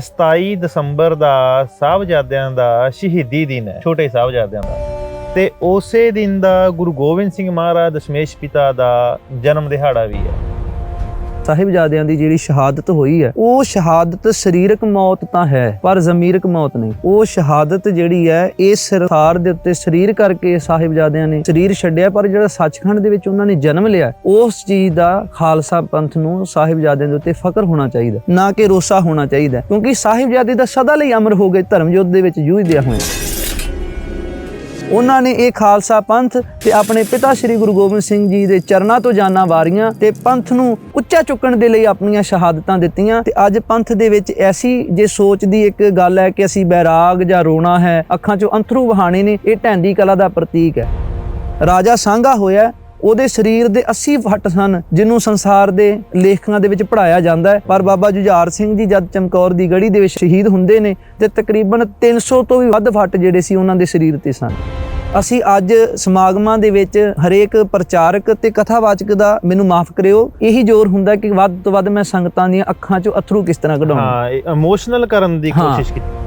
27 ਦਸੰਬਰ ਦਾ ਸਾਹਿਬਜ਼ਾਦਿਆਂ ਦਾ ਸ਼ਹੀਦੀ ਦਿਨ ਹੈ, ਛੋਟੇ ਸਾਹਿਬਜ਼ਾਦਿਆਂ ਦਾ। ਤੇ ਉਸੇ ਦਿਨ ਦਾ ਗੁਰੂ ਗੋਬਿੰਦ ਸਿੰਘ ਮਹਾਰਾਜ, ਦਸ਼ਮੇਸ਼ ਪਿਤਾ ਦਾ ਜਨਮ ਦਿਹਾੜਾ ਵੀ ਹੈ। ਸਾਹਿਬਜ਼ਾਦਿਆਂ ਦੀ ਜਿਹੜੀ ਸ਼ਹਾਦਤ ਹੋਈ ਹੈ, ਉਹ ਸ਼ਹਾਦਤ ਸਰੀਰਕ ਮੌਤ ਤਾਂ ਹੈ, ਪਰ ਜ਼ਮੀਰਕ ਮੌਤ ਨਹੀਂ। ਉਹ ਸ਼ਹਾਦਤ ਜਿਹੜੀ ਹੈ ਇਸ ਸਰਕਾਰ ਦੇ ਉੱਤੇ ਸਰੀਰ ਕਰਕੇ ਸਾਹਿਬਜ਼ਾਦਿਆਂ ਨੇ ਸਰੀਰ ਛੱਡਿਆ, ਪਰ ਜਿਹੜਾ ਸੱਚਖੰਡ ਦੇ ਵਿੱਚ ਉਹਨਾਂ ਨੇ ਜਨਮ ਲਿਆ, ਉਸ ਚੀਜ਼ ਦਾ ਖਾਲਸਾ ਪੰਥ ਨੂੰ ਸਾਹਿਬਜ਼ਾਦਿਆਂ ਦੇ ਉੱਤੇ ਫ਼ਕਰ ਹੋਣਾ ਚਾਹੀਦਾ, ਨਾ ਕਿ ਰੋਸਾ ਹੋਣਾ ਚਾਹੀਦਾ, ਕਿਉਂਕਿ ਸਾਹਿਬਜ਼ਾਦੇ ਦਾ ਸਦਾ ਲਈ ਅਮਰ ਹੋ ਗਏ ਧਰਮ ਯੁੱਧ ਦੇ ਵਿੱਚ ਜੂਝਦਿਆਂ ਹੋਏ ਉਹਨਾਂ ਨੇ ਇਹ ਖਾਲਸਾ ਪੰਥ ਤੇ ਆਪਣੇ ਪਿਤਾ ਸ੍ਰੀ ਗੁਰੂ ਗੋਬਿੰਦ ਸਿੰਘ ਜੀ ਦੇ ਚਰਨਾਂ ਤੋਂ ਜਾਨਾਂ ਵਾਰੀਆਂ ਤੇ ਪੰਥ ਨੂੰ ਉੱਚਾ ਚੁੱਕਣ ਦੇ ਲਈ ਆਪਣੀਆਂ ਸ਼ਹਾਦਤਾਂ ਦਿੱਤੀਆਂ ਤੇ ਅੱਜ ਪੰਥ ਦੇ ਵਿੱਚ ਐਸੀ ਜੇ ਸੋਚ ਦੀ ਇੱਕ ਗੱਲ ਹੈ ਕਿ ਅਸੀਂ ਬੈਰਾਗ ਜਾਂ ਰੋਣਾ ਹੈ, ਅੱਖਾਂ 'ਚੋਂ ਅੰਥਰੂ ਵਹਾਣੇ ਨੇ, ਇਹ ਢੈਂਦੀ ਕਲਾ ਦਾ ਪ੍ਰਤੀਕ ਹੈ। ਰਾਜਾ ਸਾਂਗਾ ਹੋਇਆ ਉਹਦੇ ਸਰੀਰ ਦੇ 80 ਫੱਟ ਸਨ ਜਿਹਨੂੰ ਸੰਸਾਰ ਦੇ ਲੇਖਕਾਂ ਦੇ ਵਿੱਚ ਪੜਾਇਆ ਜਾਂਦਾ ਹੈ। ਪਰ ਬਾਬਾ ਜੁਝਾਰ ਸਿੰਘ ਜੀ ਜਦ ਚਮਕੌਰ ਦੀ ਗੜੀ ਦੇ ਵਿੱਚ ਸ਼ਹੀਦ ਹੁੰਦੇ ਨੇ ਤੇ ਤਕਰੀਬਨ 300 ਤੋਂ ਵੀ ਵੱਧ ਫੱਟ ਜਿਹੜੇ ਸੀ ਉਹਨਾਂ ਦੇ ਸਰੀਰ ਤੇ ਸਨ। ਅਸੀਂ ਅੱਜ ਸਮਾਗਮਾਂ ਦੇ ਵਿੱਚ ਹਰੇਕ ਪ੍ਰਚਾਰਕ ਤੇ ਕਥਾਵਾਚਕ ਦਾ ਮੈਨੂੰ ਮਾਫ ਕਰਿਓ। ਇਹੀ ਜ਼ੋਰ ਹੁੰਦਾ ਕਿ ਵੱਧ ਤੋਂ ਵੱਧ ਮੈਂ ਸੰਗਤਾਂ ਦੀਆਂ ਅੱਖਾਂ 'ਚੋਂ ਅਥਰੂ ਕਿਸ ਤਰ੍ਹਾਂ ਕਢਾਉਣਾ। ਹਾਂ ਇਮੋਸ਼ਨਲ ਕਰਨ ਦੀ। ਕੋਸ਼ਿਸ਼ ਕੀਤੀ।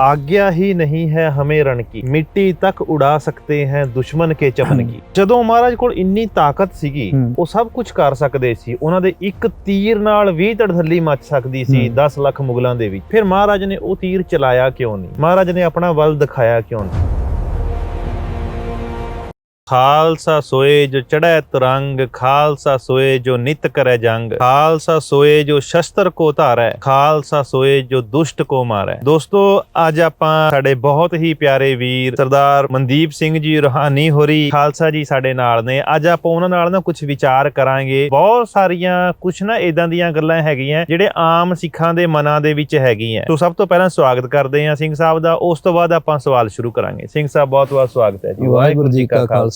ਆਗਿਆ ਹੀ ਨਹੀਂ ਹੈ ਹਮੇ ਰਣ ਕੀ। ਮਿੱਟੀ ਤੱਕ ਉਡਾ ਸਕਤੇ ਹੈ ਦੁਸ਼ਮਨ ਕੇ ਚਮਨ ਕੀ। ਜਦੋਂ ਮਹਾਰਾਜ ਕੋਲ ਇੰਨੀ ਤਾਕਤ ਸੀਗੀ ਉਹ ਸਭ ਕੁਝ ਕਰ ਸਕਦੇ ਸੀ। ਉਹਨਾਂ ਦੇ ਇੱਕ ਤੀਰ ਨਾਲ 20 ਤੜਥੱਲੀ ਮੱਚ ਸਕਦੀ ਸੀ 10 ਲੱਖ ਮੁਗਲਾਂ ਦੇ ਵਿੱਚ। ਫਿਰ ਮਹਾਰਾਜ ਨੇ ਉਹ ਤੀਰ ਚਲਾਇਆ ਕਿਉਂ ਨਹੀਂ? ਮਹਾਰਾਜ ਨੇ ਆਪਣਾ ਵੱਲ ਦਿਖਾਇਆ ਕਿਉਂ ਨਹੀਂ? ਖਾਲਸਾ ਸੋਏ ਜੋ ਚੜ੍ਹੈ ਤੁਰੰਗ ਖਾਲਸਾ ਸੋਏ ਜੋ ਨਿਤ ਕਰੈ ਜੰਗ। ਖਾਲਸਾ ਸੋਏ ਜੋ ਸ਼ਸਤਰ ਕੋ ਧਾਰੈ ਖਾਲਸਾ ਸੋਏ ਜੋ ਦੁਸ਼ਟ ਕੋ ਮਾਰੈ। ਦੋਸਤੋ ਅੱਜ ਆਪਾਂ ਸਾਡੇ ਬਹੁਤ ਹੀ ਪਿਆਰੇ ਵੀਰ ਸਰਦਾਰ ਮਨਦੀਪ ਸਿੰਘ ਜੀ ਰੋਹਾਨੀ ਹੋਰੀ ਖਾਲਸਾ ਜੀ ਸਾਡੇ ਨਾਲ ਨੇ। ਅੱਜ ਆਪਾਂ ਉਹਨਾਂ ਨਾਲ ਨਾ ਕੁਝ ਵਿਚਾਰ ਕਰਾਂਗੇ। ਬਹੁਤ ਸਾਰੀਆਂ ਕੁਝ ਨਾ ਇਦਾਂ ਦੀਆਂ ਗੱਲਾਂ ਹੈਗੀਆਂ ਜਿਹੜੇ ਆਮ ਸਿੱਖਾਂ ਦੇ ਮਨਾਂ ਦੇ ਵਿੱਚ ਹੈਗੀਆਂ। ਸੋ ਸਭ ਤੋਂ ਪਹਿਲਾਂ ਸਵਾਗਤ ਕਰਦੇ ਹਾਂ ਸਿੰਘ ਸਾਹਿਬ ਦਾ। ਉਸ ਤੋਂ ਬਾਅਦ ਆਪਾਂ ਸਵਾਲ ਸ਼ੁਰੂ ਕਰਾਂਗੇ। ਸਿੰਘ ਸਾਹਿਬ ਬਹੁਤ ਬਹੁਤ ਸਵਾਗਤ ਹੈ ਜੀ। ਵਾਹਿਗੁਰੂ ਜੀ ਕਾ ਖਾਲਸਾ।